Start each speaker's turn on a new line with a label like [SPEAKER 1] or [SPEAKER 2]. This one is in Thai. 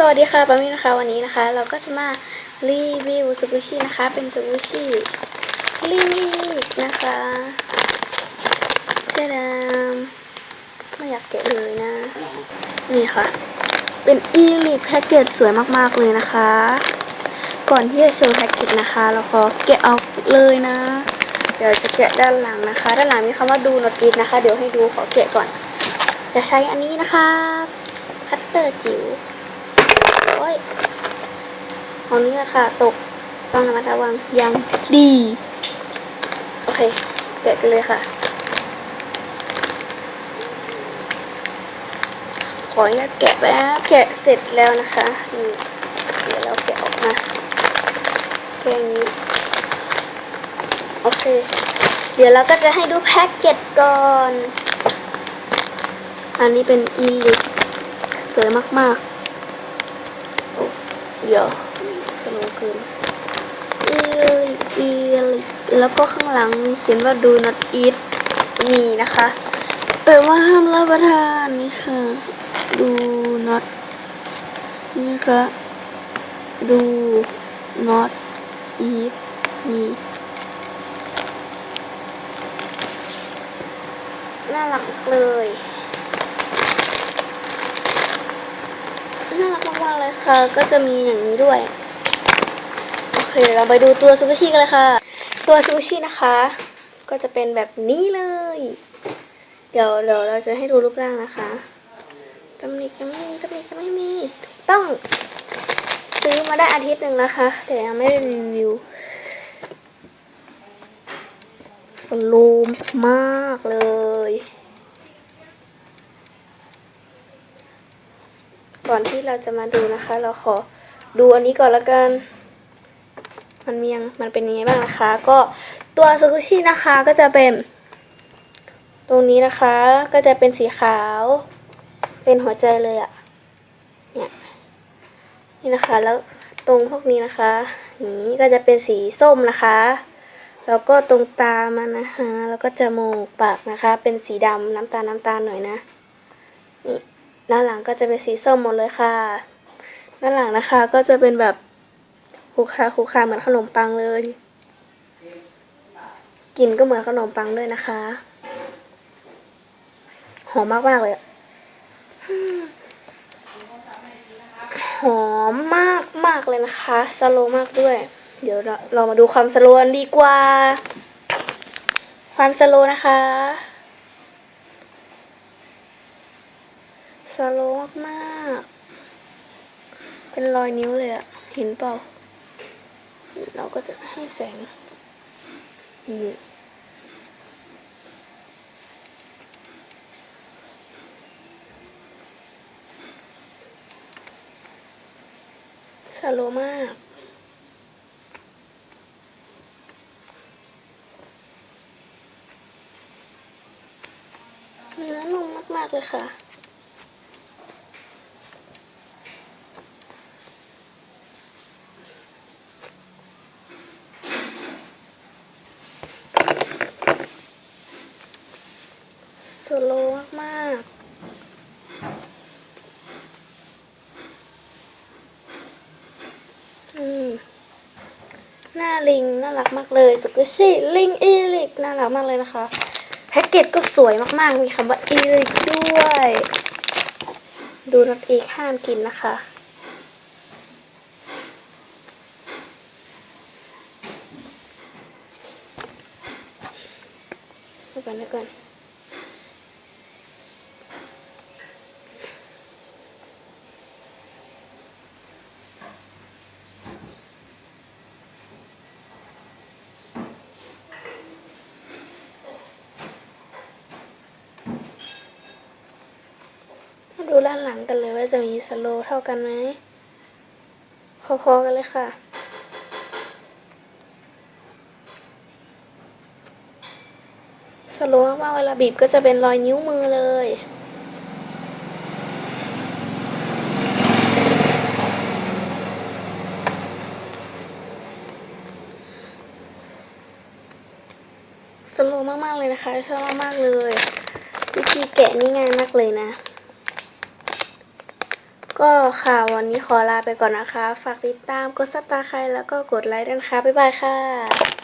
[SPEAKER 1] สวัสดีค่ะปามี่นะคะวันนี้นะคะ เราก็จะมารีวิวสกูชินะคะ เป็นสกูชิลิกนะคะเจ๊ดามไม่อยากแกะเลยนะ นี่ค่ะ เป็นอีลิกแพ็กเกจสวยมากๆเลยนะคะ ก่อนที่จะโชว์แพ็กเกจนะคะ เราขอแกะออกเลยนะ เดี๋ยวจะแกะด้านหลังนะคะ ด้านหลังมีคำว่าดูนอตอีนะคะ เดี๋ยวให้ดูขอแกะก่อน จะใช้อันนี้นะคะ คัตเตอร์จิ๋ว โอ้ยเอานี้ค่ะ ตกต้องระมัดระวังยังดี โอเคแกะกันเลยค่ะ ขออนุญาตแกะแป๊บแกะเสร็จแล้วนะคะนี่เดี๋ยวเราแกะออกมาแค่นี้ โอเค เดี๋ยวเราก็จะให้ดูแพ็กเกจก่อน อันนี้เป็นอีลิกสวยมากๆโอ้ เดี๋ยวสโลว์เกินอีลิอีลิแล้วก็ข้างหลังเขียนว่า do not eat นี่นะคะแปลว่าห้ามรับประทานนี่ค่ะ do not นี่ค่ะ do not eat นี่น่ารักเลย น่ารัก คะก็จะมีอย่างนี้ด้วย โอเค เราไปดูตัวซูชิกันเลยค่ะ ตัวซูชินะคะ ก็จะเป็นแบบนี้เลย เดี๋ยวเดี๋ยวเราจะให้ดูรูปร่างนะคะตำหนิยังไม่มีตำหนิยังไม่มีต้องซื้อมาได้อาทิตย์หนึ่งนะคะ แต่ยังไม่ได้รีวิวสโลมมากเลย ก่อนที่เราจะมาดูนะคะ เราขอดูอันนี้ก่อนละกัน มันมียังมันเป็นยังไงบ้างนะคะ ก็ตัวซูกุชินะคะก็จะเป็น ตรงนี้นะคะก็จะเป็นสีขาว เป็นหัวใจเลยอะเนี่ยนี่นะคะแล้วตรงพวกนี้นะคะ นี้ก็จะเป็นสีส้มนะคะ แล้วก็ตรงตามันนะคะ แล้วก็จมูกปากนะคะ เป็นสีดำน้ำตาลน้ำตาลหน่อยนะนี่ ด้านหลังก็จะเป็นสีส้มหมดเลยค่ะ ด้านหลังนะคะก็จะเป็นแบบคูคาคูคาเหมือนขนมปังเลยกลิ่นก็เหมือนขนมปังด้วยนะคะ หอมมากมากเลย หอมมากมากเลยนะคะสโลมากด้วย เดี๋ยวเราเรามาดูความสโลนดีกว่า ความสโลนะคะ สโลมากๆ เป็นรอยนิ้วเลยอะเห็นเปล่า เราก็จะให้แสงนี่สโลมากเนื้อนุ่มมาก ๆ เลยค่ะ สโลมากๆอืมหน้าลิงน่ารักมากเลยสกุชิลิงอีลิกน่ารักมากเลยนะคะ แพ็กเกจก็สวยมากๆ มีคำว่าอีลิกด้วย ดูนัดอีกห้ามกินนะคะ เดี๋ยวก่อนเดี๋ยวก่อน ด้านหลังกันเลยว่าจะมีสโลเท่ากันไหมพอๆกันเลยค่ะ สโลว์มากเวลาบีบก็จะเป็นรอยนิ้วมือเลยสโลมากๆเลยนะคะชอบมากๆเลย วิธีแกะนี่ง่ายมากเลยนะ ก็ค่ะวันนี้ขอลาไปก่อนนะคะ ฝากติดตามกดซับตาใครแล้วก็กดไลค์ด้วยนะคะ บ๊ายบายค่ะ